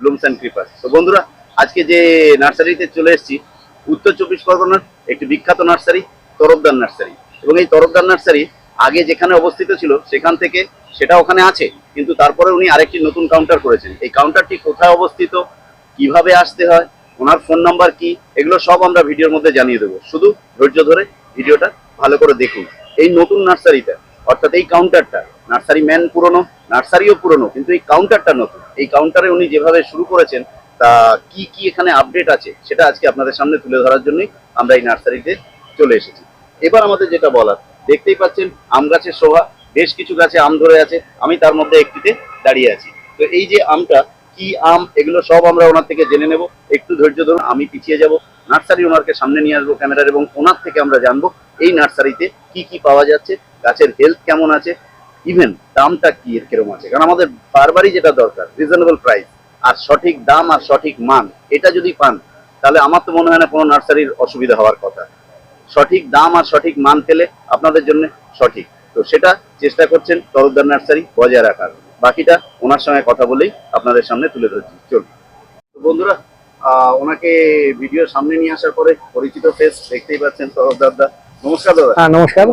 Blooms and creeper তো বন্ধুরা, আজকে যে নার্সারিতে চলে এসেছি, উত্তর চব্বিশ পরগনার একটি বিখ্যাত নার্সারি, তরফদার নার্সারি। এবং এই তরফদার নার্সারি আগে যেখানে অবস্থিত ছিল, সেখান থেকে সেটা ওখানে আছে, কিন্তু তারপরে উনি আরেকটি নতুন কাউন্টার করেছেন। এই কাউন্টারটি কোথায় অবস্থিত, কীভাবে আসতে হয়, ওনার ফোন নাম্বার কি, এগুলো সব আমরা ভিডিওর মধ্যে জানিয়ে দেবো। শুধু ধৈর্য ধরে ভিডিওটা ভালো করে দেখুন। এই নতুন নার্সারিটা, অর্থাৎ এই কাউন্টারটা নার্সারি ম্যান পুরনো, নার্সারিও পুরনো, কিন্তু এই কাউন্টারটা নতুন। এই কাউন্টারে উনি যেভাবে শুরু করেছেন, তা কি কি এখানে আপডেট আছে, সেটা আজকে আপনাদের সামনে তুলে ধরার জন্যই আমরা এই নার্সারিতে চলে এসেছি। এবার আমাদের যেটা বলার, দেখতেই পাচ্ছেন, আম গাছের শোভা, বেশ কিছু গাছে আম ধরে আছে, আমি তার মধ্যে একটিতে দাঁড়িয়ে আছি। তো এই যে আমটা, কি আম, এগুলো সব আমরা ওনার থেকে জেনে নেব, একটু ধৈর্য ধরুন, আমি পিছিয়ে যাব, নার্সারি ওনারকে সামনে নিয়ে আসব ক্যামেরার এবং ওনার থেকে আমরা জানব, এই নার্সারিতে কি কি পাওয়া যাচ্ছে, গাছের হেলথ কেমন আছে ইভেন দামটা কি এর কীরকম আছে? কারণ আমাদের বারবারই যেটা দরকার রিজনেবল প্রাইস আর সঠিক দাম আর সঠিক মান এটা যদি পান তাহলে আমার তো মনে হয় না কোনো নার্সারির অসুবিধা হওয়ার কথা। সঠিক দাম আর সঠিক মান পেলে আপনাদের জন্য সঠিক। তো সেটা চেষ্টা করছেন তরফদার নার্সারি বজায় রাখার। বাকিটা ওনার সঙ্গে কথা বলেই আপনাদের সামনে তুলে ধরছি। চলুন। তো বন্ধুরা আহ, ওনাকে ভিডিও সামনে নিয়ে আসার পরে পরিচিত ফেস দেখতেই পাচ্ছেন তরফদার দা। নমস্কার দাদা। হ্যাঁ নমস্কার।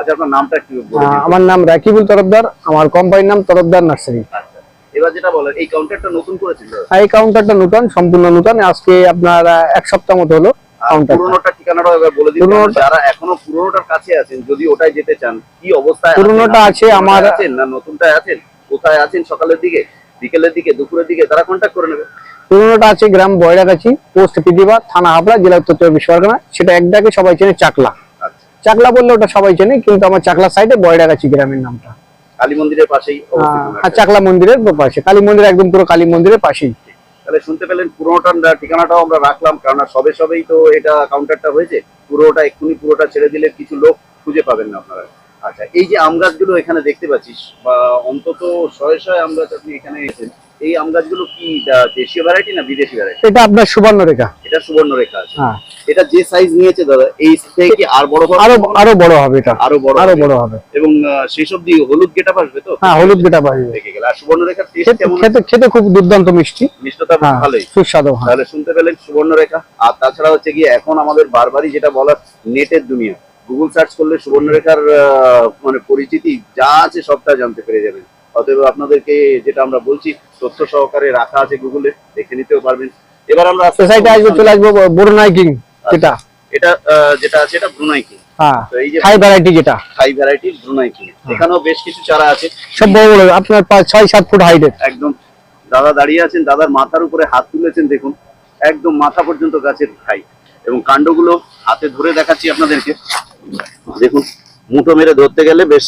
আচ্ছা আপনার নামটা একটু দিন। আমার নাম রাকিবুল তরফদার আমার কোম্পানির নাম তরফদার নার্সারি। আচ্ছা এবার যেটা বলেন এই কাউন্টারটা নতুন করেছিল এই কাউন্টারটা নতুন সম্পূর্ণ নতুন আজকে আপনার এক সপ্তাহ মতো হলো পুরোনোটা ঠিকানাটাও এবার বলে দিন যারা এখনও পুরোনোটার কাছে আছেন যদি ওটাই যেতে চান কি অবস্থায় পুরোনোটা আছে আমার- আছেন না আছেন? কোথায় আছেন সকালের দিকে বিকেলের দিকে দুপুরের দিকে তারা কন্ট্যাক্ট করে নেবে। পুরোনোটা আছে গ্রাম বয়রাগাছি পোস্ট পিদিবা থানা হাবড়া জেলা উত্তর চব্বিশ পরগনা সেটা এক ডাকে সবাই চেনে চাকলা। চাকলা বললে ওটা সবাই চেনে কিন্তু আমার চাকলা সাইডে বয়রাগাছি গ্রামের নামটা। কালী মন্দিরের পাশেই আর চাকলা মন্দিরের পাশে। কালী মন্দির একদম পুরো কালী মন্দিরের পাশেই। তাহলে শুনতে পেলেন পুরোনোটার ঠিকানাটাও আমরা রাখলাম কারণ সবে সবেই তো এটা কাউন্টারটা হয়েছে। পুরোটা এক্ষুনি পুরোটা ছেড়ে দিলে কিছু লোক খুঁজে পাবেন না আপনারা। আচ্ছা এই যে আম গাছগুলো এখানে দেখতে পাচ্ছিস বা অন্তত শয়ে শয়ে আম গাছ আপনি এখানে এসেছেন এই আম গাছগুলো কি দেশীয় ভ্যারাইটি না বিদেশি ভ্যারাইটি এটা আপনার সুবর্ণ রেখা এটা সুবর্ণ রেখা আছে। হ্যাঁ। এটা যে সাইজ নিয়েছে দাদা এই থেকে কি আর বড় হবে? আরও আরও বড় হবে এটা। আরও বড় আরও বড় হবে। এবং সেই সব দিয়ে হলুদ গেটা আসবে তো? হ্যাঁ হলুদ যেটা পাবে দেখে গেলে। আর সুবর্ণ রেখার টেস্ট কেমন? খেতে খেতে খুব দুর্দান্ত মিষ্টি। মিষ্টতা হ্যাঁ ভালোই। সুস্বাদু হ্যাঁ। তাহলে শুনতে পেলেন সুবর্ণরেখা। আর তাছাড়া হচ্ছে গিয়ে এখন আমাদের বারবারই যেটা বলার নেটের দুনিয়া। গুগল সার্চ করলে সুবর্ণরেখার মানে পরিচিতি যা আছে সবটা জানতে পেরে যাবেন। অতএব আপনাদেরকে যেটা আমরা বলছি তথ্য সহকারে রাখা আছে গুগলে দেখে নিতেও পারবেন। এবার আমরা সোসাইটি আসবে চলে আসব বরুণাই এটা যেটা আছে এটা ব্রুনাই কিং হ্যাঁ তো এই যে হাই ভ্যারাইটি যেটা? হাই ভ্যারাইটির ব্রুনাই কিং এখানেও বেশ কিছু চারা আছে। সব বড় বড় আপনার প্রায় ছয় সাত ফুট হাইটের একদম। দাদা দাঁড়িয়ে আছেন দাদার মাথার উপরে হাত তুলেছেন দেখুন। একদম মাথা পর্যন্ত গাছের এবং কাণ্ডগুলো হাতে ধরে দেখাচ্ছি আপনাদেরকে। দেখুন মুঠো মেরে ধরতে গেলে বেশ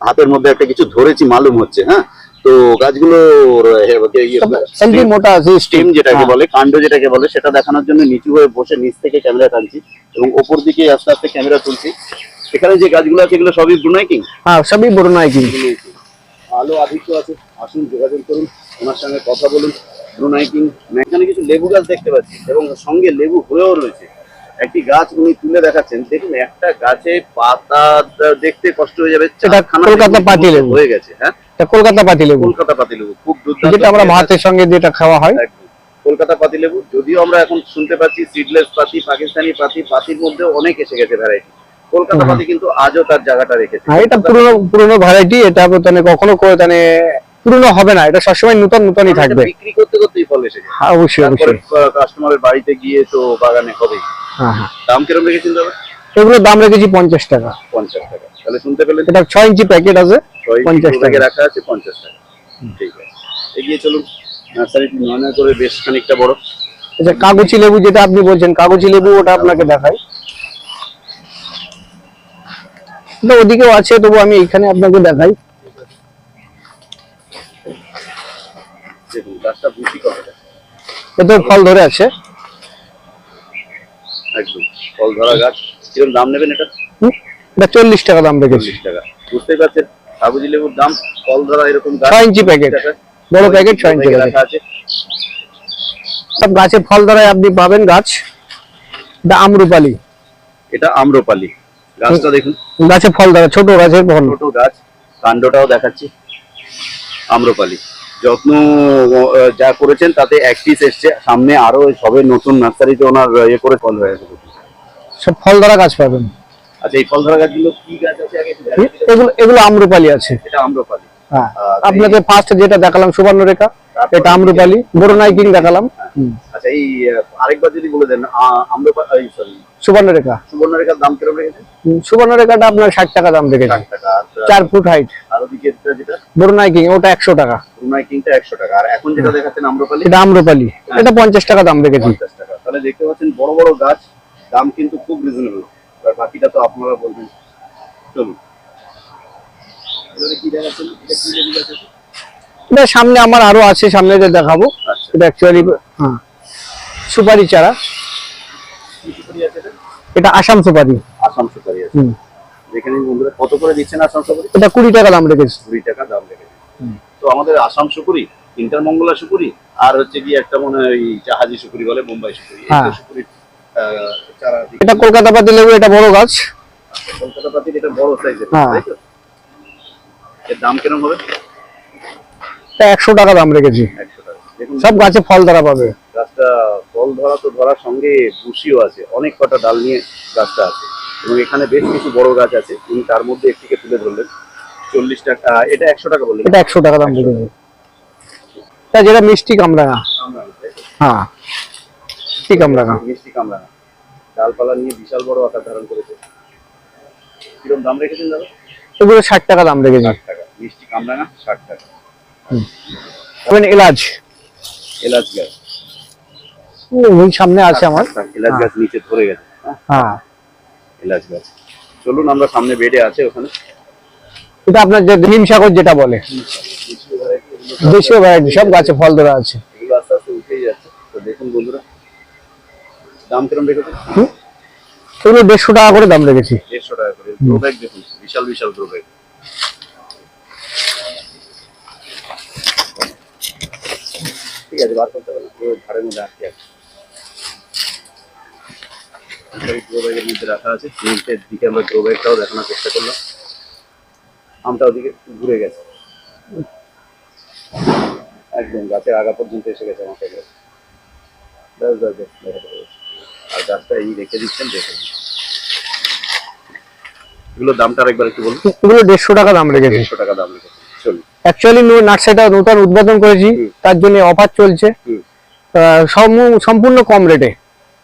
হাতের মধ্যে একটা কিছু ধরেছি মালুম হচ্ছে হ্যাঁ? তো গাছগুলো সেলফি মোটা আছে স্টিম যেটাকে হ্যাঁ। বলে কাণ্ড যেটাকে বলে সেটা দেখানোর জন্য নিচু হয়ে বসে নিচ থেকে ক্যামেরা টানছি এবং ওপর দিকে আস্তে আস্তে ক্যামেরা তুলছি। এখানে যে গাছগুলো আছে এগুলো সবই ব্রুনাই কিং হ্যাঁ সবই বরুণাই কিং আলো আধিক্য আছে আসুন যোগাযোগ করুন ওনার সঙ্গে কথা বলুন। ব্রুনাইকিং এখানে কিছু লেবু গাছ দেখতে পাচ্ছি এবং সঙ্গে লেবু হয়েও রয়েছে। একটি গাছ উনি তুলে দেখাচ্ছেন। দেখুন একটা গাছে পাতা দেখতে কষ্ট হয়ে যাবে। কলকাতা পাতি হয়ে গেছে হ্যাঁ? এটা কলকাতা পাতি লেবু কলকাতা পাতি লেবু খুব দুর্দান্ত যেটা আমরা ভাতের সঙ্গে যেটা খাওয়া হয়। কলকাতা পাতি লেবু যদিও আমরা এখন শুনতে পাচ্ছি সিডলেস পাতি পাকিস্তানি পাতি পাতির মধ্যে অনেক এসে গেছে ভ্যারাইটি কলকাতা পাতি কিন্তু আজও তার জায়গাটা রেখেছে। হ্যাঁ এটা পুরনো পুরনো ভ্যারাইটি এটা মানে কখনো করে মানে পুরনো হবে না এটা সবসময় নতুন নতুনই থাকবে। বিক্রি করতে করতেই ফল এসে যায় হ্যাঁ অবশ্যই অবশ্যই। কাস্টমারের বাড়িতে গিয়ে তো বাগানে হবে হ্যাঁ হ্যাঁ। দাম কীরকম রেখেছেন দাদা? এগুলোর দাম রেখেছি পঞ্চাশ টাকা। পঞ্চাশ টাকা। তাহলে শুনতে পেলেন? এটা ছয় ইঞ্চি প্যাকেট আছে ছয় পঞ্চাশ টাকা টাকা। রাখা আছে পঞ্চাশ টাকা। ঠিক আছে। এগিয়ে চলুন। নার্সারিটি করে বেশ খানিকটা বড়। আচ্ছা কাগজি লেবু যেটা আপনি বলছেন কাগজি লেবু ওটা আপনাকে দেখাই। তো ওদিকেও আছে তবু আমি এখানে আপনাকে দেখাই। দেখুন গাছটা বুঝি কতটা। এতে ফল ধরে আছে। একদম ফল ধরা গাছ। কিরম দাম নেবেন এটা? এটা চল্লিশ টাকা দাম রেখেছি টাকা। বুঝতেই পারছেন? লেবুর দাম ফল ধরা এরকম ছয় ইঞ্চি প্যাকেট। বড় প্যাকেট ছয় ইঞ্চি আছে। সব গাছে ফল ধরায় আপনি পাবেন গাছ। এটা আমরুপালি। এটা আম্রপালি। গাছটা দেখুন। গাছে ফল ধরা ছোট গাছের ফল ছোট গাছ। কাণ্ডটাও দেখাচ্ছি। আম্রপালি। যত্ন যা করেছেন তাতে এক পিস এসছে। সামনে আরও সবে নতুন নার্সারিতে ওনার ইয়ে করে ফল হয়ে সব ফল ধরা গাছ পাবেন। আচ্ছা এই ফল ধরা গাছগুলো কি গাছ আছে আগে এগুলো এগুলো আম্রপালি আছে। এটা আম্রপালি। হ্যাঁ আপনাকে ফার্স্ট যেটা দেখালাম সুবর্ণরেখা এটা আম্রপালি বড়নাই কিং দেখালাম। আচ্ছা এই আরেকবার যদি বলে দেন আম্রপালি সরি সুবর্ণরেখা। সুবর্ণরেখার দাম কীরকম রেখেছেন? সুবর্ণরেখাটা আপনার ষাট টাকা দাম টাকা আর চার ফুট হাইট আর ওদিকে যেটা- যেটা? বড়নাই কিং ওটা একশো টাকা। টাকা। আর এখন যেটা দেখাচ্ছেন আম্রপালি? এটা আম্রপালি। এটা পঞ্চাশ টাকা দাম রেখেছি পঞ্চাশ টাকা। তাহলে দেখতে পাচ্ছেন বড় বড় গাছ দাম কিন্তু খুব রিজনেবল আর বাকিটা তো আপনারা বলবেন। চলুন। এবারে এটা সামনে আমার আরও আছে সামনে দেখাবো। আচ্ছা। এটা অ্যাকচুয়ালি হ্যাঁ। সুপারি চারা। এটা? আসাম সুপারি। আসাম সুপারি আছে। বন্ধুরা কত করে দিচ্ছেন আসাম সুপারি? এটা কুড়ি টাকা দাম রেখেছি। কুড়ি টাকা দাম রেখেছে। তো আমাদের আসাম সুপুরি ইন্টারমঙ্গলা সুপুরি আর হচ্ছে কি একটা মনে হয় ওই জাহাজি সুপুরি বলে মুম্বাই সুপুরি। এই হ্যাঁ। সুপুরি এটা কলকাতা পাতি লেবু এটা বড় গাছ। কলকাতা পাতির এটা বড় সাইজের হ্যাঁ। তাই তো? এর দাম কীরকম হবে? এটা একশো টাকা দাম রেখেছি। একশো টাকা। দেখুন সব গাছে ফল ধরা পাবে। গাছটা ফল ধরা তো ধরার সঙ্গে বুশিও আছে। অনেক কটা ডাল নিয়ে গাছটা আছে। এবং এখানে বেশ কিছু বড় গাছ আছে। তিনি তার মধ্যে একটিকে তুলে ধরলেন। চল্লিশ টাকা এটা একশো টাকা বললেন। এটা একশো টাকা দাম এটা যেটা মিষ্টি কামরাঙা, হ্যাঁ। মিষ্টি কামরাঙা। মিষ্টি কামরাঙা। ডালপালা নিয়ে বিশাল বড় আকার ধারণ করেছে। কীরকম দাম রেখেছেন দাদা? এগুলো ষাট টাকা দাম রেখেছি। ষাট টাকা। মিষ্টি কামরাঙা ষাট টাকা। এলাচ। এলাচ গাছ। ওই সামনে আছে আমার। এলাচ গাছ নিচে ধরে গেছে হ্যাঁ, হ্যাঁ। এলাচ গাছ। চলুন আমরা সামনে বেডে আছে ওখানে। এটা আপনার যে নিম সাগর যেটা বলে। দেশীয় ভ্যারাইটি সব গাছে ফল ধরা আছে। এগুলো আস্তে আস্তে উঠেই যাচ্ছে। তো দেখুন বন্ধুরা দাম কিরম রেখেছে? হুম? এগুলো দেড়শো টাকা করে দাম রেখেছি। দেড়শো টাকা করে। গ্রো ব্যাগ দেখুন বিশাল বিশাল গ্রো ব্যাগ ঠিক আছে বার করতে পারলাম পুরো ধারের মধ্যে আটকে আছে। গ্রো ব্যাগের মধ্যে রাখা আছে দিকে আমরা গ্রো ব্যাগটাও দেখানোর চেষ্টা করলাম। আমটা ওদিকে ঘুরে গেছে। একদম গাছের আগা পর্যন্ত এসে গেছে আমার কাছে ব্যাস ব্যাস ব্যাস দেখা। আর গাছটা এই রেখে দিচ্ছেন দিচ্ছেন। এগুলোর দামটা আরেকবার একটু বলুন। এগুলো দেড়শো টাকা দাম রেখেছি। দেড়শো টাকা দাম রেখেছে। চলুন। অ্যাকচুয়ালি নার্সারিটা নতুন উদ্বোধন করেছি তার জন্য অফার চলছে। সম্পূর্ণ কম রেটে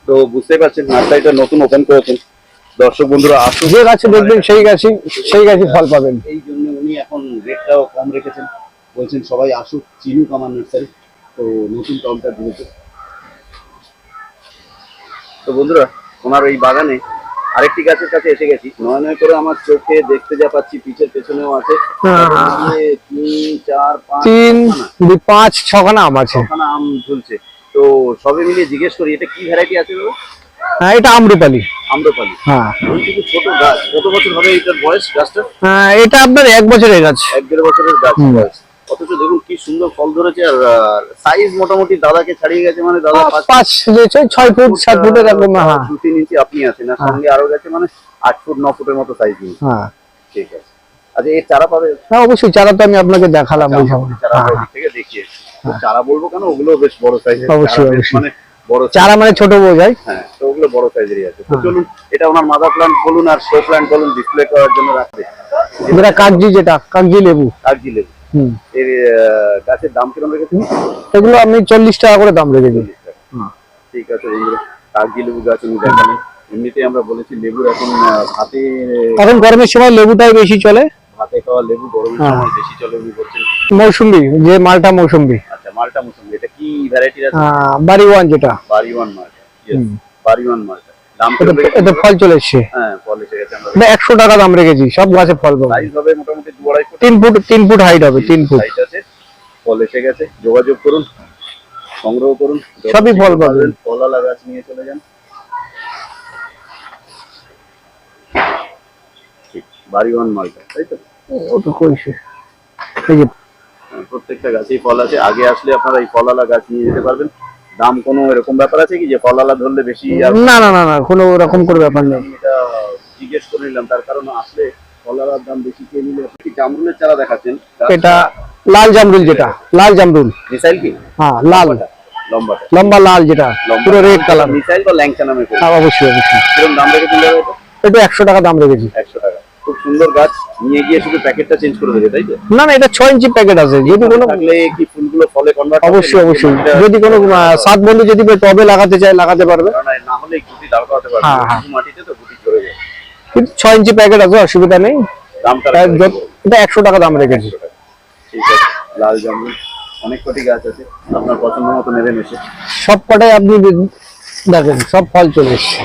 তো বুঝতে পারছেন নার্সারিটা নতুন ওপেন করেছেন। দর্শক বন্ধুরা আসুন। যে গাছে দেখবেন সেই গাছই সেই গাছই ফল পাবেন। এই জন্য উনি এখন রেটটাও কম রেখেছেন। বলছেন সবাই আসুক চিনুক আমার নার্সারি। তো নতুন টমটা দিয়েছে। তো বন্ধুরা ওনার এই বাগানে আরেকটি গাছের কাছে এসে গেছি। নয় নয় করে আমার চোখে দেখতে যা পাচ্ছি পিছের পেছনেও আছে। হ্যাঁ। তিন চার পাঁচ তিন পাঁচ ছখানা আম আছে। ছখানা আম ঝুলছে। তো সবে মিলিয়ে জিজ্ঞেস করি এটা কি ভ্যারাইটি আছে দাদা হ্যাঁ এটা আমরুপালি। আম্রপালি। হ্যাঁ। কিন্তু ছোট গাছ কত বছর হবে এটার বয়স গাছটা আহ, এটা আপনার এক বছরের গাছ। এক দেড় বছরের গাছ বয়স। অথচ দেখুন কি সুন্দর ফল ধরেছে আর সাইজ মোটামুটি দাদাকে ছাড়িয়ে গেছে মানে দাদা পাঁচ ছয়- ফুট সাত ফুটের এরকম হ্যাঁ। দু তিন ইঞ্চি আপনি আছেন আর সঙ্গে আরও গেছে মানে আট ফুট ন ফুটের মতো সাইজ হ্যাঁ। ঠিক আছে। আচ্ছা এর চারা পাবে? হ্যাঁ অবশ্যই চারা তো আমি আপনাকে দেখালাম হ্যাঁ, থেকে দেখিয়ে চারা বলব কেন? ওগুলো বেশ বড় সাইজের অবশ্যই। মানে বড় চারা মানে ছোট বোঝাই হ্যাঁ তো ওগুলো বড় সাইজেরই আছে। তো হ্যাঁ। চলুন এটা ওনার মাদার প্ল্যান্ট বলুন আর শো প্ল্যান্ট বলুন ডিসপ্লে করার জন্য রাখবে যেটা কাগজি যেটা কাগজি লেবু। কাগজি লেবু। এর গাছের দাম কীরকম রেখেছেন? এগুলো আমি চল্লিশ টাকা করে দাম ঠিক আছে বন্ধুরা কাগজি লেবু গাছ উনি দেখালেন এমনিতে আমরা বলেছি লেবুর এখন ভাতে এখন গরমের সময় লেবুটাই বেশি চলে। ভাতে খাওয়া লেবু গরমের হ্যাঁ। সময় বেশি চলে উনি বলছেন মৌসুম্বি যে মালটা মৌসুম্বি। আচ্ছা মালটা মুসুম্বি। এটা কি ভ্যারাইটির আছে? আহ, বাড়ি ওয়ান যেটা। বাড়ি ওয়ান মালটা Yes, এটা ফল চলে এসছে। হ্যাঁ একশো টাকা দাম রেখেছি সব গাছে ফল পাবে। তিন ফুট তিন ফুট হাইট হবে তিন ফুট। ফল এসে গেছে। যোগাযোগ করুন সংগ্রহ করুন সবই ফল শীঘ্র পাবেন। ফলালা গাছ নিয়ে চলে যান। মালটা তাই তো? ওটা কইছে এই যে হ্যাঁ, প্রত্যেকটা গাছেই ফল আছে। আগে আসলে আপনারা এই ফলালা গাছ নিয়ে যেতে পারবেন। দাম কোনো এরকম ব্যাপার আছে কি যে ফলালা ধরলে বেশি না না না না কোনো রকম করে ব্যাপার নেই। এটা জিজ্ঞেস করে নিলাম তার কারণ আসলে ফলালার দাম বেশি কে নিলে আপনি জামরুলের চারা দেখাচ্ছেন? এটা লাল জামরুল যেটা লাল জামরুল। মিসাইল কি? হ্যাঁ লাল। লম্বাটা লম্বা লাল যেটা পুরো রেড কালার মিসাইল বা ল্যাংচা নামে। হ্যাঁ অবশ্যই অবশ্যই। কীরকম দাম রেখেছেন এটা একশো টাকা দাম রেখেছি। একশো টাকা। খুব সুন্দর গাছ। নিয়ে গিয়ে শুধু প্যাকেটটা চেঞ্জ করে দেবে তাই তো? না না এটা ছয় ইঞ্চি প্যাকেট আছে। যদি কোনো থাকলে কি ফুলগুলো ফলে কনভার্ট অবশ্যই অবশ্যই। যদি কোনো সাত বন্ধু যদি টবে লাগাতে চায় লাগাতে পারবে। না হলে গুটি দাঁড় করাতে পারবে। হ্যাঁ, হ্যাঁ। মাটিতে তো গুটি চলে যায়। কিন্তু ছয় ইঞ্চি প্যাকেট আছে অসুবিধা নেই। দামটা এটা একশো টাকা দাম রেখেছি। ঠিক আছে লাল জামরুল। অনেক কটি গাছ আছে। আপনার পছন্দ মতো নেবেন এসে। সব কটাই আপনি দেখেন সব ফল চলে এসছে।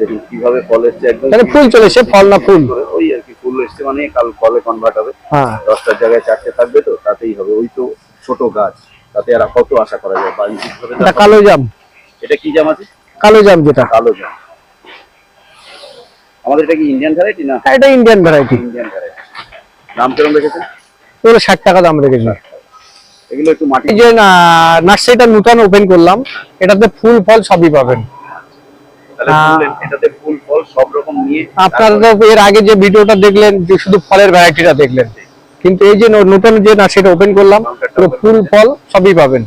দেখুন কীভাবে ফল এসছে একদম তাহলে ফুল চলে এসছে ফল না ফুল? ওই আর কি ফুল এসছে মানে কাল ফলে কনভার্ট হবে। হ্যাঁ। দশটার জায়গায় চারটে থাকবে তো তাতেই হবে। ওই তো ছোট গাছ তাতে আর কত আশা করা যায়। বাণিজ্যিক ভাবে এটা কালো জাম। এটা কি জাম আছে? কালো জাম যেটা। কালো জাম। আমাদের এটা কি ইন্ডিয়ান ভ্যারাইটি না? এটা ইন্ডিয়ান ভ্যারাইটি ইন্ডিয়ান ভ্যারাইটি দাম কিরম রেখেছেন? এগুলো ষাট টাকা দাম রেখেছি। এগুলো একটু মাটি এই যে নার্সারিটা নতুন ওপেন করলাম এটাতে ফুল ফল সবই পাবেন। আপনারা তো এর আগে যে ভিডিওটা দেখলেন যে শুধু ফলের ভ্যারাইটিটা দেখলেন। কিন্তু এই যে নতুন যে নার্সারিটা ওপেন করলাম ফুল ফল সবই পাবেন।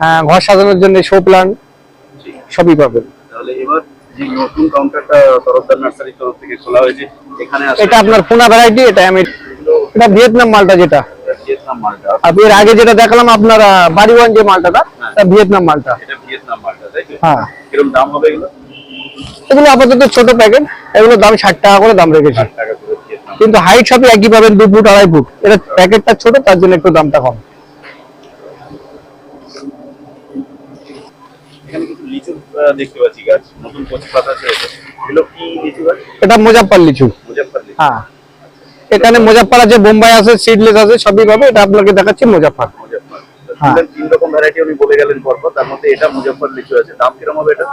হ্যাঁ, ঘর সাজানোর জন্য শো প্লান্ট সবই পাবেন। তাহলে এবার যে নতুন কাউন্টারটা তরফদার নার্সারির তরফ থেকে খোলা হয়েছে এখানে এটা আপনার পুনা ভ্যারাইটি এটা আমি এটা ভিয়েতনাম মালটা যেটা। ভিয়েতনাম মালটা। আর এর আগে যেটা দেখালাম আপনার বাড়িওয়ান যে মালটাটা এটা ভিয়েতনাম মালটা। এটা ভিয়েতনাম মালটা তাই হ্যাঁ। কীরকম দাম হবে এগুলো? এগুলো আপাতত ছোট প্যাকেট এগুলো দাম ষাট টাকা করে দাম রেখেছি। কিন্তু হাইট সবই একই পাবেন দু ফুট আড়াই ফুট। এটা প্যাকেটটা ছোট তার জন্য একটু দামটা কম। এটা। লিচু হ্যাঁ। এখানে আছে বোম্বাই আছে সিডলেস আছে সবই পাবে। এটা আপনাকে দেখাচ্ছি মোজাফার তিন রকম ভ্যারাইটি উনি বলে গেলেন পরপর তার মধ্যে এটা মুজাফর লিচু আছে। দাম হবে এটা?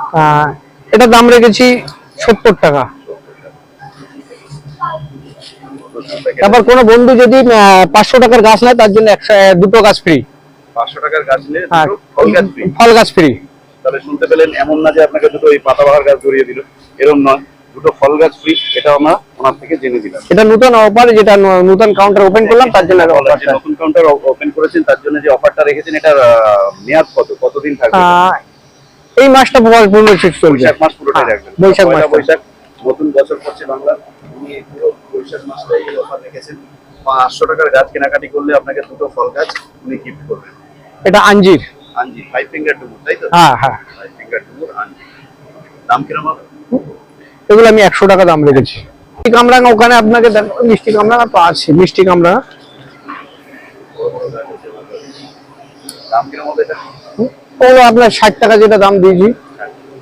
এটা দাম রেখেছি সত্তর টাকা। তারপর কোনো বন্ধু যদি পাঁচশো টাকার গাছ নেয় তার জন্য একশো দুটো গাছ ফ্রি পাঁচশো টাকার গাছ নিলে হ্যাঁ ফল গাছ ফ্রি তাহলে শুনতে পেলেন এমন না যে আপনাকে দুটো পাতাবাহার গাছ ধরিয়ে দিল। এরকম নয় দুটো ফল গাছ ফ্রি এটা আমরা ওনার থেকে জেনে দিলাম এটা নতুন অফার যেটা নতুন কাউন্টার ওপেন করলাম তার জন্য নতুন কাউন্টার ওপেন করেছেন তার জন্য যে অফারটা রেখেছেন এটার মেয়াদ কত? কতদিন থাকবে? এই মাসটা পুরো- পূর্ণ চলবে। বৈশাখ মাস পুরোটাই হ্যাঁ, রাখবেন। বৈশাখ মাস বৈশাখ নতুন বছর পড়ছে বাংলা। উনি পুরো বৈশাখ অফার রেখেছেন। পাঁচশো টাকার গাছ কেনাকাটি করলে আপনাকে দুটো ফল গাছ উনি গিফট করবেন। এটা আঞ্জির। আঞ্জি ফাইভ ফিঙ্গার ডুমুর তাই তো? হ্যাঁ হ্যাঁ। ফাইভ ফিঙ্গার ডুমুর আঞ্জি দাম কিরম হবে? এগুলো আমি একশো টাকা দাম রেখেছি। মিষ্টি কামরাঙা ওখানে আপনাকে মিষ্টি কামরাঙা তো আছে মিষ্টি কামরাঙা। দাম কিরম হবে এটা? ওগুলো আপনার ষাট টাকা যেটা দাম দিয়েছি।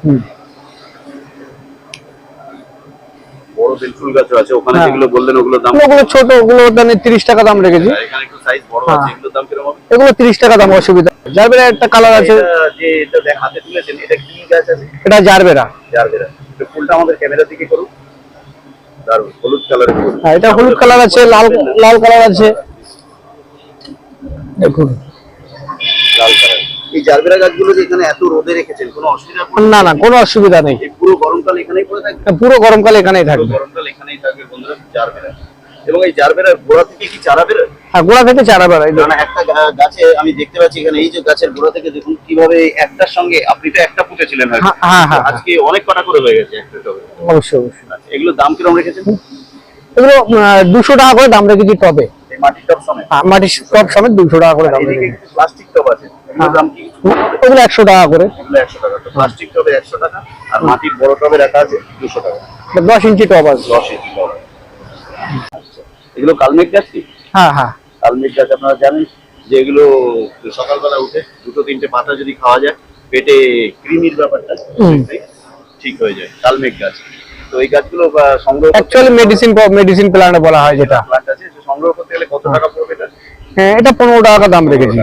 হুম। হ্যাঁ। যেগুলো বললেন দাম? ওগুলো ছোট ওগুলো তিরিশ টাকা দাম রেখেছি। হ্যাঁ। এগুলো তিরিশ টাকা দাম অসুবিধা জারবেরা একটা কালার আছে। এটা জারবেরা ফুলটা আমাদের ক্যামেরার দিকে করুন। হলুদ কালারের ফুল হ্যাঁ এটা হলুদ কালার আছে লাল লাল কালার আছে। দেখুন লাল কালার এই জারবেরা গাছগুলো যে এখানে এত রোদে রেখেছেন কোনো অসুবিধা না না কোনো অসুবিধা নেই। পুরো গরমকাল এখানেই পড়ে থাকবে? পুরো গরমকালে এখানেই থাকবে। গরমকাল এখানেই থাকবে বন্ধুরা জারবেরা। এবং এই জারবেরার গোড়া থেকে কি চারা বেরোয়? আর গোড়া থেকে চারা বেড়াই না একটা গাছে আমি দেখতে পাচ্ছি এখানে এই যে গাছের গোড়া থেকে দেখুন কীভাবে একটার সঙ্গে আপনি তো একটা পুঁতেছিলেন হ্যাঁ, হ্যাঁ, হ্যাঁ। আজকে অনেক কটা করে হয়ে গেছে একটা অবশ্যই অবশ্যই। আচ্ছা, এগুলোর দাম কীরকম রেখেছেন? এগুলো দুশো টাকা করে দাম রেখেছি টবে। মাটির টব সমেত? হ্যাঁ, মাটির টব সমেত দুশো টাকা করে দাম রেখেছি। প্লাস্টিক টপ আছে। ওগুলো একশো টাকা করে। একশো টাকা প্লাস্টিক টবে একশো টাকা আর মাটির বড় টবে রাখা আছে দুশো টাকা। দশ ইঞ্চি টব আছে। দশ ইঞ্চি টব। আচ্ছা। এগুলো কালমেঘ গাছ কি? হ্যাঁ হ্যাঁ। কালমেঘ গাছ আপনারা জানেন যে এগুলো সকালবেলা উঠে দুটো তিনটে পাতা যদি খাওয়া যায় পেটে কৃমির ব্যাপারটা ঠিক হয়ে যায় কালমেঘ গাছ। তো এই গাছগুলো সংগ্রহ করতে অ্যাকচুয়ালি মেডিসিন মেডিসিন প্ল্যান্ট বলা হয় যেটা। প্লান্ট আছে সংগ্রহ করতে গেলে কত টাকা পড়বে এটা? হ্যাঁ এটা পনেরো টাকা দাম রেখেছি।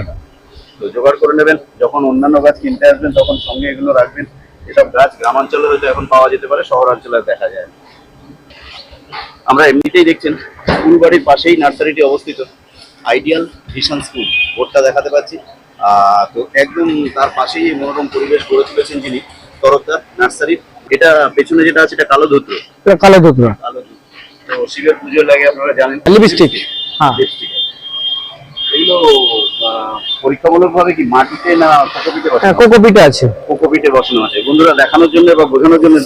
জোগাড় করে নেবেন। যখন অন্যান্য গাছ কিনতে আসবেন তখন সঙ্গে এগুলো রাখবেন। এসব গাছ গ্রামাঞ্চলে হয়তো এখন পাওয়া যেতে পারে শহরাঞ্চলে দেখা যায়। আমরা এমনিতেই দেখছেন স্কুল বাড়ির পাশেই নার্সারিটি অবস্থিত। আইডিয়াল ভিশন স্কুল বোর্ডটা দেখাতে পাচ্ছি। তো একদম তার পাশেই এই মনোরম পরিবেশ গড়ে তুলেছেন যিনি তরফদার নার্সারি। এটা পেছনে যেটা আছে এটা কালো ধুত্র। কালো দুধরা কালো ধুত্র। তো শিবের পুজোর লাগে আপনারা জানেন লিপস্টিক হ্যাঁ। লিপস্টিক এগুলো কি মাটিতে না কোকোপিটে হ্যাঁ কোকোপিটে আছে। কোকোপিটে বসানো আছে। বন্ধুরা দেখানোর জন্য বা বোঝানোর জন্য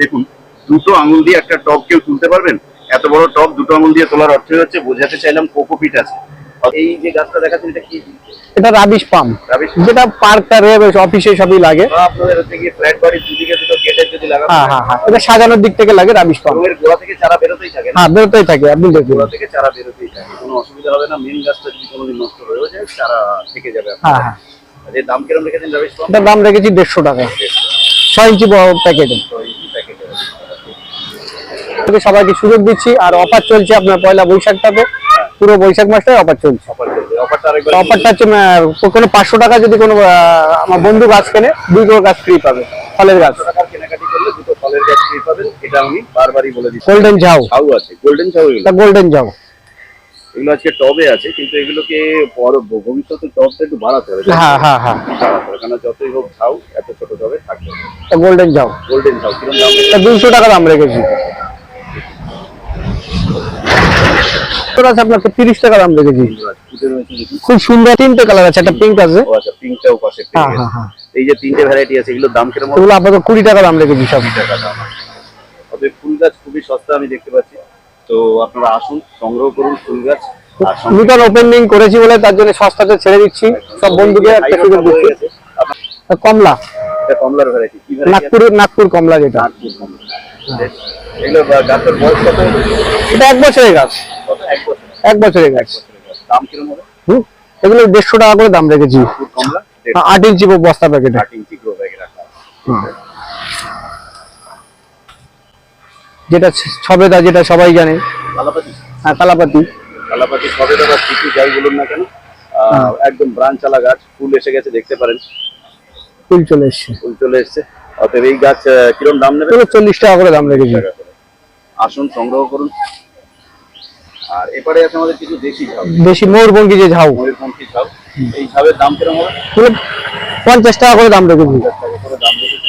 দেখুন দুটো আঙুল দিয়ে একটা টপ কেউ তুলতে পারবেন? এত বড় টপ দুটো আঙুল দিয়ে তোলার অর্থ হচ্ছে বোঝাতে চাইলাম কোকোপিট আছে। এই যে গাছটা দেখাচ্ছেন এটা কি? এটা রাবিশ পাম্প যেটা পার্ক অফিসে সবই লাগে। আপনাদের হচ্ছে গিয়ে ফ্ল্যাট বাড়ির দুদিকে দুটো গেটের যদি লাগানো হ্যাঁ হ্যাঁ হ্যাঁ এটা সাজানোর দিক থেকে লাগে রাবিশ পাম্প রঙের গোড়া থেকে চারা বেরোতেই থাকে হ্যাঁ বেরোতেই থাকে আপনি দেখুন গোড়া থেকে চারা বেরোতেই থাকে। কোনো অসুবিধা হবে না মেন গাছটা যদি কোনোদিন নষ্ট হয়েও যায় চারা থেকে যাবে হ্যাঁ হ্যাঁ। এর দাম রেখেছেন? এটার দাম রেখেছি দেড়শো টাকা। ছয় ইঞ্চি প্যাকেটে সবাইকে সুযোগ দিচ্ছি আর অফার চলছে আপনার পয়লা বৈশাখটাতে। পুরো বৈশাখ মাসটাই অফার চলছে। অফারটা হচ্ছে কোনো পাঁচশো টাকা যদি কোনো আমার বন্ধু গাছ কেনে দুই কিলো গাছ ফ্রি পাবে ফলের গাছ। দুটো গোল্ডেন ঝাউ আছে গোল্ডেন ঝাউ গোল্ডেন ঝাউ এগুলো আজকে টবে আছে কিন্তু এগুলোকে পর ভবিষ্যতে টবটা একটু বাড়াতে হবে। হ্যাঁ হ্যাঁ হ্যাঁ। কারণ যতই হোক ঝাউ এত ছোট টবে থাকবে গোল্ডেন ঝাউ গোল্ডেন ঝাউ কিরম দাম? দুইশো টাকা দাম রেখেছি। তোর আছে আপনাকে তিরিশ টাকা দাম দেখুন খুব সুন্দর তিনটে কালার আছে একটা পিঙ্ক আছে। ও আচ্ছা পিঙ্কটাও পাশে হ্যাঁ হ্যাঁ হ্যাঁ। এই যে তিনটে ভ্যারাইটি আছে এগুলোর দাম এগুলো আপাতত টাকা দাম রেখেছি সব। টাকা দাম তবে ফুল গাছ খুবই সস্তা আমি দেখতে পাচ্ছি। তো আপনারা আসুন সংগ্রহ করুন ফুল গাছ। নতুন ওপেনিং করেছি বলে তার জন্য সস্তাতে ছেড়ে দিচ্ছি। সব বন্ধুকে একটা সুযোগ দিচ্ছি কমলা। এটা কমলার ভ্যারাইটি নাগপুর নাগপুর কমলা যেটা। নাগপুর কমলা। এগুলো গাছের বয়স কত? এটা এক বছরের গাছ। এক বছরের। গাছ। দাম কিরম হবে? এগুলো দেড়শো টাকা করে দাম রেখেছি। আট ইঞ্চি বস্তা প্যাকেটে আট ইঞ্চি গ্রো ব্যাগে রাখা যেটা ছবেদা যেটা সবাই জানে। কালাপাতি? হ্যাঁ কালাপাতি। কালাপাতি সবেদা বা কিছু যাই বলুন না কেন? আহ, একদম ব্রাঞ্চালা গাছ। ফুল এসে গেছে দেখতে পারেন। ফুল চলে এসছে। ফুল চলে এসছে। অতএব এই গাছ কিরম দাম নেবে চল্লিশ টাকা করে দাম রেখেছি। আসুন সংগ্রহ করুন। আর এপারে আছে আমাদের কিছু দেশি ঝাউ। বেশি ময়ূরপঙ্খী যে ঝাউ। ময়ূরপঙ্খী ঝাউ। এই ঝাউয়ের দাম কিরম হবে? পঞ্চাশ টাকা করে দাম রেখেছি। পঞ্চাশ টাকা করে দাম রেখেছি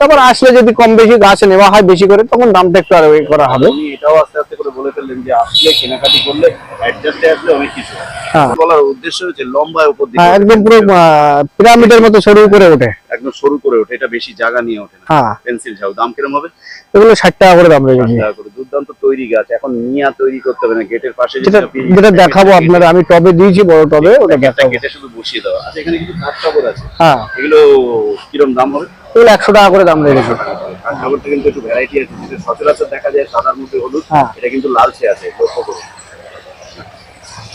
তারপর আসলে যদি কম বেশি গাছ নেওয়া হয় বেশি করে তখন দামটা একটু আরও করা হবে। এটাও আস্তে আস্তে করে বলে ফেললেন যে আসলে কেনাকাটি করলে অ্যাডজাস্টে আসলে অনেক কিছু হ্যাঁ। বলার উদ্দেশ্য হচ্ছে লম্বা উপর দিকে হ্যাঁ একদম পুরো পিরামিডের মতো সরু করে ওঠে। একদম সরু করে ওঠে এটা বেশি জায়গা নিয়ে ওঠে না। হ্যাঁ। পেন্সিল ঝাউ দাম কিরম হবে? এগুলো টাকা করে দাম রেখেছি। টাকা করে। দুর্দান্ত তৈরি গাছ। এখন নিয়া তৈরি করতে হবে না গেটের পাশে যেটা দেখাবো আপনারা আমি টবে দিয়েছি বড় টবে ওটা দেখাবো। শুধু বসিয়ে দেওয়া। আচ্ছা এখানে কিছু কাঠ আছে। হ্যাঁ। এগুলো কিরম দাম হবে? এগুলো একশো টাকা করে দাম রেখেছি কাঠ কিন্তু একটু ভ্যারাইটি আছে যেটা সচরাচর দেখা যায় সাদার মধ্যে হলুদ হ্যাঁ। এটা কিন্তু লালচে আছে লক্ষ্য করুন।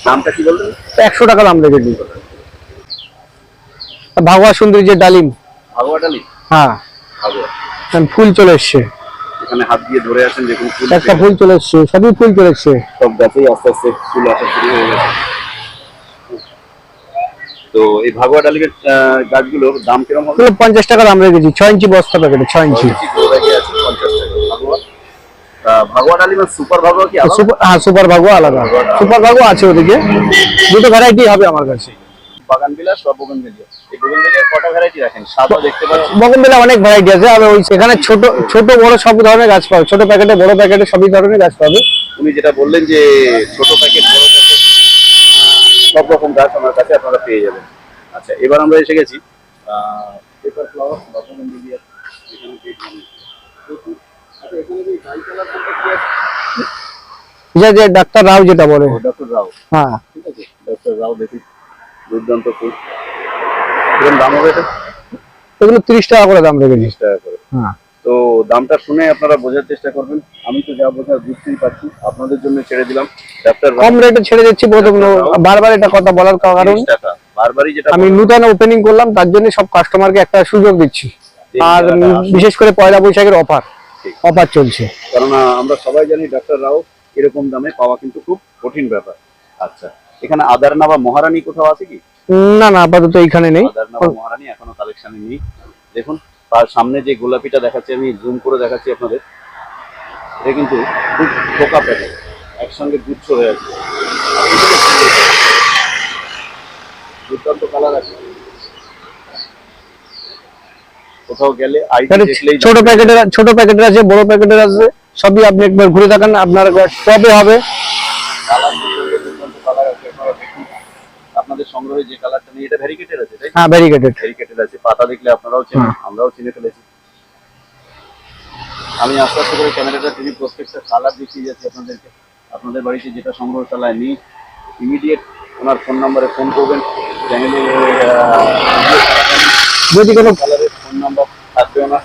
দামটা কি বললেন? একশো টাকা দাম ভাগোয়া সুন্দরী যে ডালিম। ভাগোয়া ডালি হ্যাঁ। ফুল চলে এসছে। এখানে হাত দিয়ে ধরে আছেন দেখুন একটা ফুল চলে এসছে সবই ফুল চলে এসছে। সব গাছেই আস্তে আস্তে ফুল আসা শুরু হয়ে গেছে। তো এই ভাগোয়া ডালিমের গাছগুলোর দাম কিরম হবে? পঞ্চাশ টাকা দাম রেখেছি। ছয় ইঞ্চি বস্তা প্যাকেটে ছয় ইঞ্চি। ভাগোয়া। ভাগোয়া ডালিমের সুপার ভাগোয়া কি সুপার হ্যাঁ সুপার ভাগো আলাদা। সুপার আছে ওদিকে। দুটো ভ্যারাইটি হবে আমার কাছে। এই কটা ভ্যারাইটি রাখেন? সাদা দেখতে বগনবেলা অনেক ভ্যারাইটি আছে। আর ওই ছোট ছোট বড় সব ধরনের গাছ পাবে। ছোট প্যাকেটে বড় প্যাকেটে সবই ধরনের গাছ পাবে। উনি যেটা বললেন যে ছোট প্যাকেট বড় প্যাকেট সব রকম গাছ আমার কাছে আপনারা পেয়ে যাবেন। আচ্ছা এবার আমরা এসে গেছি পেপার ফ্লাওয়ার বা। আচ্ছা যে যে ডাক্তার রাও যেটা বলে। ও ডক্টর রাও। হ্যাঁ। ঠিক আছে ডক্টর রাও দেখি দুর্দান্ত ফুল কীরকম দাম হবে এটা? এগুলো তিরিশ টাকা করে দাম রেখেছি। বিশ টাকা করে। হ্যাঁ। তো দামটা শুনে আপনারা বোঝার চেষ্টা করবেন। আমি তো যা বোঝার বুঝতেই পারছি। আপনাদের জন্য ছেড়ে দিলাম। ডাক্তার কম রেটে ছেড়ে দিচ্ছি প্রথম বারবার এটা কথা বলার কারণ বারবারই যেটা আমি নূতন ওপেনিং করলাম তার জন্য সব কাস্টমারকে একটা সুযোগ দিচ্ছি। আর বিশেষ করে পয়লা বৈশাখের অফার অফার চলছে। কেননা আমরা সবাই জানি ডাক্তার রাও এরকম দামে পাওয়া কিন্তু খুব কঠিন ব্যাপার। আচ্ছা এখানে আদারনা বা মহারানী কোথাও আছে কি? না না আপাতত এখানে নেই। আদারনা বা মহারানী এখনও কালেকশনে নেই। দেখুন তার সামনে যে গোলাপিটা দেখাচ্ছি আমি জুম করে দেখাচ্ছি আপনাদের। এটা কিন্তু খুব পোকা প্যাকেট একসঙ্গে গুচ্ছ হয়ে আছে। দুর্দান্ত কালার আছে। কোথাও গেলে দেখলেই ছোট প্যাকেটের ছোট প্যাকেটের আছে বড় প্যাকেটের আছে সবই আপনি একবার ঘুরে থাকেন আপনার টবে হবে কালার দুর্দান্ত কালার সংগ্রহে যে কালারটা নেই এটা ভ্যারিকেটেড আছে তাই হ্যাঁ ভেরিগেটেড ভ্যারিকেটেড আছে। পাতা দেখলে আপনারাও চেনেন আমরাও চিনে ফেলেছি। আমি আস্তে আস্তে করে ক্যামেরাটা টিভি প্রত্যেকটা কালার দেখিয়ে যাচ্ছি আপনাদেরকে। আপনাদের বাড়িতে যেটা সংগ্রহশালায় নেই ইমিডিয়েট ওনার ফোন নাম্বারে ফোন করবেন। চ্যানেলে যদি কোনো কালারের ফোন নাম্বার থাকবে ওনার।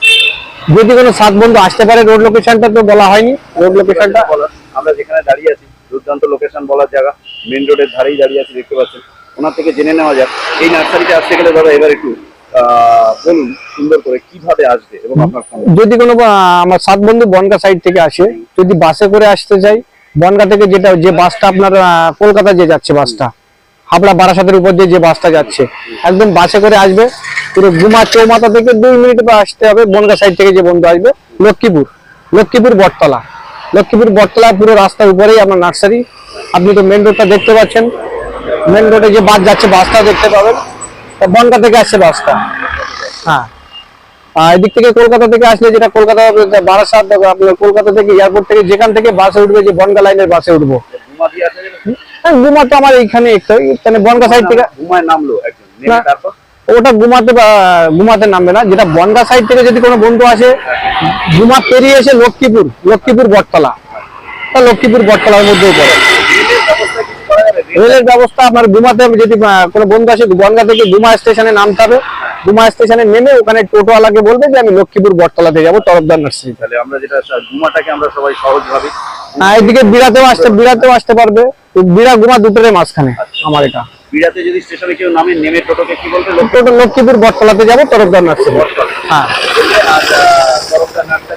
যদি কোনো সাত বন্ধু আসতে পারে রোড লোকেশনটা তো বলা হয়নি। রোড লোকেশনটা আমরা যেখানে দাঁড়িয়ে আছি দুর্দান্ত লোকেশন বলার জায়গা। মেন রোডের ধারেই দাঁড়িয়ে আছি দেখতে পাচ্ছেন। ওনার থেকে জেনে নেওয়া যাক, এই নার্সারিতে আসতে গেলে দাদা এবার একটু বলুন সুন্দর করে কীভাবে আসবে এবং আপনার যদি কোনো আমার সাত বন্ধু বনগা সাইড থেকে আসে, যদি বাসে করে আসতে চাই, বনগা থেকে যেটা, যে বাসটা আপনার কলকাতা যে যাচ্ছে বাসটা হাবড়া বারাসাতের উপর দিয়ে যে বাসটা যাচ্ছে, একদম বাসে করে আসবে, পুরো গুমা চৌমাথা থেকে দুই মিনিট আসতে হবে, বনগা সাইড থেকে যে বন্ধু আসবে, লক্ষ্মীপুর লক্ষ্মীপুর বটতলা। লক্ষ্মীপুর বটতলা পুরো রাস্তার উপরেই আপনার নার্সারি। আপনি তো মেন রোডটা দেখতে পাচ্ছেন। মেন রোডে যে বাস যাচ্ছে বাসটা দেখতে পাবেন। তা বনগা থেকে আসছে বাসটা। হ্যাঁ। এদিক থেকে কলকাতা থেকে আসলে যেটা কলকাতা বারাসাত কলকাতা থেকে এয়ারপোর্ট থেকে যেখান থেকে বাসে উঠবে যে বনগা লাইনের বাসে উঠবো। হ্যাঁ, গুমা তো আমার এইখানে একটু মানে বনগা সাইড থেকে নামলো ওটা গুমাতে বা- ঘুমাতে নামবে না। যেটা বনগা সাইড থেকে যদি কোনো বন্ধু আসে গুমা পেরিয়ে এসে লক্ষ্মীপুর লক্ষ্মীপুর বটতলা। তা লক্ষ্মীপুর বটতলার মধ্যেও পড়ে। রেলের ব্যবস্থা আপনার ঘুমাতে যদি কোনো বন্ধু আসে বনগা থেকে গুমা স্টেশনে নামতে হবে গুমা স্টেশনে নেমে ওখানে টোটোওয়ালাকে বলবে যে আমি লক্ষ্মীপুর বটতলাতে যাব তরফদার নার্সারি তাহলে আমরা যেটা ঘুমাটাকে আমরা সবাই সহজ ভাবি। হ্যাঁ এদিকে বিড়াতেও আসতে বিড়াতেও আসতে পারবে। বিড়া গুমা দুটোরে মাঝখানে আমার এটা। বিড়াতে যদি স্টেশনে কেউ নামে নেমে টোটোকে কি বলবে? টোটো লক্ষ্মীপুর বটতলাতে যাব তরফদার নার্সারি হ্যাঁ।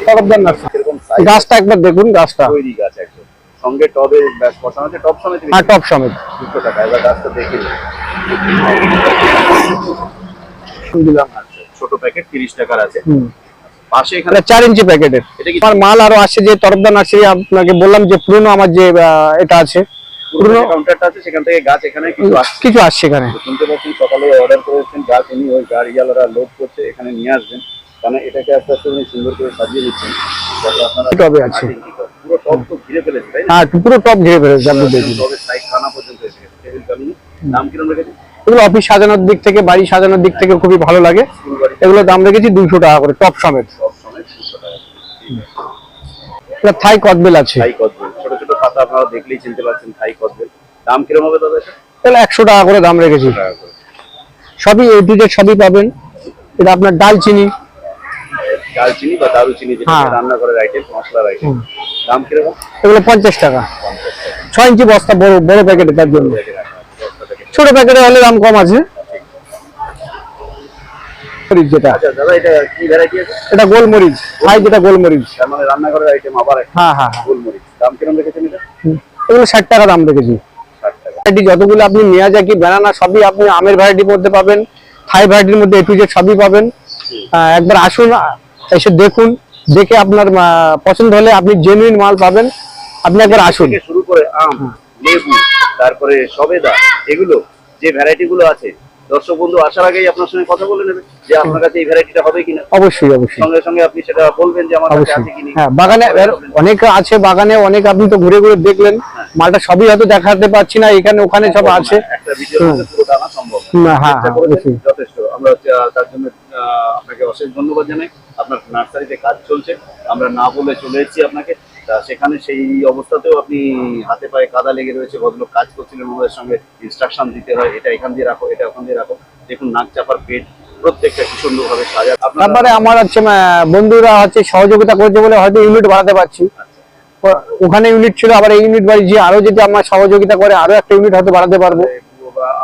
তরফদার নার্সারি size গাছটা একবার দেখুন গাছটা। তৈরি গাছ একদম। সঙ্গে টবে বসানো আছে টব সমেত হ্যাঁ টপ সমেত। দুশো টাকা এবার গাছটা দেখে ছোট প্যাকেট তিরিশ টাকার আছে। পাশে এখানে চার ইঞ্চি প্যাকেটের আমার মাল আরও আসছে যে আপনাকে বললাম যে পুরনো আমার যে এটা আছে। পুরনো কাউন্টারটা আছে সেখান থেকে গাছ এখানে কিছু আসছে। কিছু আসছে এখানে। তো শুনতে পাচ্ছেন সকালে অর্ডার করেছেন গাছ ওই গাড়িওয়ালারা লোড করছে এখানে নিয়ে আসবেন। কারণ এটাকে আস্তে আস্তে উনি সুন্দর করে সাজিয়ে নিচ্ছেন। টবে আছে। পুরো টপ তো ঘিরে ফেলেছে তাই না? হ্যাঁ পুরো টপ ঘিরে ফেলেছে আপনি দেখুন। টবের সাইড খানা পর্যন্ত এসে গেছে। টেবিল কামিনি দাম কিরম রেখেছে এগুলো অফিস সাজানোর দিক থেকে বাড়ি সাজানোর দিক থেকে খুবই ভালো লাগে। এগুলো দাম রেখেছি দুইশো টাকা করে টপ সমেত। দুশো এটা থাই কদবেল আছে। থাই কদবেল। ছোট ছোট পাতা আপনারা দেখলেই চিনতে পারছেন থাই কদবেল। দাম কিরম হবে দাদা এটা একশো টাকা করে দাম রেখেছি। সবই এ টু জেড সবই পাবেন। এটা আপনার ডালচিনি দারচিনি বা দারুচিনি যেটা হ্যাঁ। মশলার আইটেম হুম। দাম কীরকম? এগুলো পঞ্চাশ টাকা। ছয় ইঞ্চি বস্তা বড় বড় প্যাকেটে তার জন্য। দেখে রাখা আছে, দশটা থেকে। ছোট প্যাকেটে হলে দাম কম আছে। মরিচ যেটা। আচ্ছা দাদা এটা কি ভ্যারাইটি আছে? এটা গোলমরিচ। থাই যেটা গোলমরিচ। তার মানে রান্নাঘরের আইটেম আবার একটা হ্যাঁ হ্যাঁ হ্যাঁ। গোলমরিচ। দাম কিরম রেখেছেন এটা? এগুলো ষাট টাকা দাম রেখেছি। ষাট টাকা। ভ্যারাইটি যতগুলো আপনি মিয়াজাকি ব্যানানা সবই আপনি আমের ভ্যারাইটির মধ্যে পাবেন থাই ভ্যারাইটির মধ্যে এ টু জেড সবই পাবেন। একবার আসুন এসে দেখুন দেখে আপনার পছন্দ হলে আপনি জেনুইন মাল পাবেন। আপনি একবার আসুন। শুরু করে আম লেবু তারপরে সবেদা এগুলো যে ভ্যারাইটি গুলো আছে। দর্শক বন্ধু আসার আগেই আপনার সঙ্গে কথা বলে নেবে যে আপনার কাছে এই ভ্যারাইটিটা হবে কিনা। অবশ্যই অবশ্যই। সঙ্গে সঙ্গে আপনি সেটা বলবেন যে আমার কাছে আছে কিনা। হ্যাঁ বাগানে অনেক আছে বাগানে অনেক আপনি তো ঘুরে ঘুরে দেখলেন। মালটা সবই হয়তো দেখাতে পারছি না এখানে ওখানে সব আছে। একটা মধ্যে পুরো সম্ভব। না, হ্যাঁ, হ্যাঁ। যথেষ্ট। আমরা তার জন্য আপনাকে অশেষ ধন্যবাদ জানাই। আপনার নার্সারিতে কাজ চলছে। আমরা না বলে চলে এসেছি আপনাকে। তা সেখানে সেই অবস্থাতেও আপনি হাতে পায়ে কাদা লেগে রয়েছে ভদ্রলোক কাজ করছিলেন ওনাদের সঙ্গে ইনস্ট্রাকশন দিতে হয়। এটা এখান দিয়ে রাখো এটা ওখান দিয়ে রাখো। দেখুন নাক চাপার পেট প্রত্যেকটা কি সুন্দরভাবে সাজা আপনারা তারপরে আমার হচ্ছে বন্ধুরা হচ্ছে সহযোগিতা করছে বলে হয়তো ইউনিট বাড়াতে পারছি। ওখানে ইউনিট ছিল আবার এই ইউনিট আরও যদি আমার সহযোগিতা করে আরও একটা ইউনিট হয়তো বাড়াতে পারব।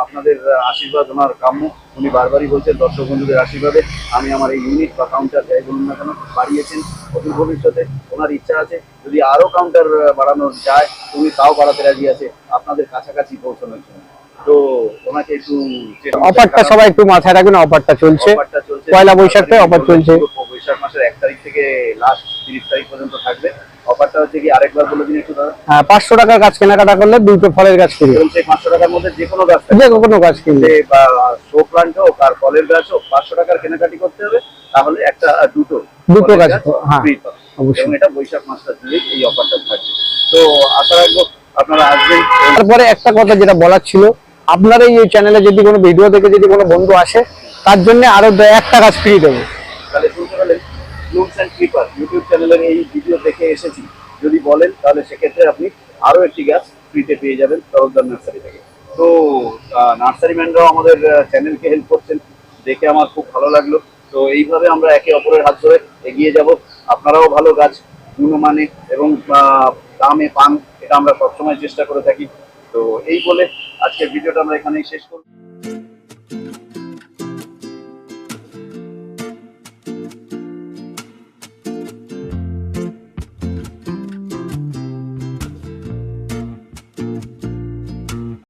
আপনাদের আশীর্বাদ ওনার কাম্য। উনি বারবারই বলছেন দর্শক বন্ধুদের আশীর্বাদে আমি আমার এই ইউনিট বা কাউন্টার যাই বলুন না কেন বাড়িয়েছেন। অদূর ভবিষ্যতে ওনার ইচ্ছা আছে যদি আরও কাউন্টার বাড়ানো যায় উনি তাও বাড়াতে রাজি আছে আপনাদের কাছাকাছি পৌঁছানোর জন্য। তো ওনাকে একটু অফারটা সবাই একটু মাথায় রাখবেন অফারটা চলছে। অফারটা চলছে। পয়লা অফার চলছে। বৈশাখ মাসের এক তারিখ থেকে লাস্ট তিরিশ তারিখ পর্যন্ত থাকবে। অফারটা হচ্ছে কি আরেকবার বলে দিন একটু হ্যাঁ, টাকার গাছ কেনাকাটা করলে দুটো ফলের গাছ এবং সেই পাঁচশো টাকার মধ্যে যে কোনো গাছ যে কোনো গাছ কিনবে। যে বা শো হোক আর ফলের গাছ হোক পাঁচশো টাকার কেনাকাটি করতে হবে তাহলে একটা দুটো দুটো গাছ, হ্যাঁ, free অবশ্যই। এটা বৈশাখ মাসটা জুড়ে এই অফারটা তো আশা রাখব আপনারা আসবেন। তারপরে একটা কথা যেটা বলার ছিল আপনার এই চ্যানেলে যদি কোনো ভিডিও দেখে যদি কোনো বন্ধু আসে তার জন্য আরও একটা গাছ ফ্রি দেবো। ব্লুমস অ্যান্ড ক্রিপার ইউটিউব চ্যানেলের এই ভিডিও দেখে এসেছি। যদি বলেন, তাহলে সেক্ষেত্রে আপনি আরও একটি গাছ ফ্রিতে পেয়ে যাবেন তরফদার নার্সারি থেকে। তো নার্সারি ম্যানরাও আমাদের চ্যানেলকে হেল্প করছেন। দেখে আমার খুব ভালো লাগল। তো এইভাবে আমরা একে অপরের হাত ধরে এগিয়ে যাব। আপনারাও ভালো গাছ, গুণমানে এবং দামে পান, এটা আমরা সবসময় চেষ্টা করে থাকি। তো এই বলে আজকের ভিডিওটা আমরা এখানেই শেষ করব।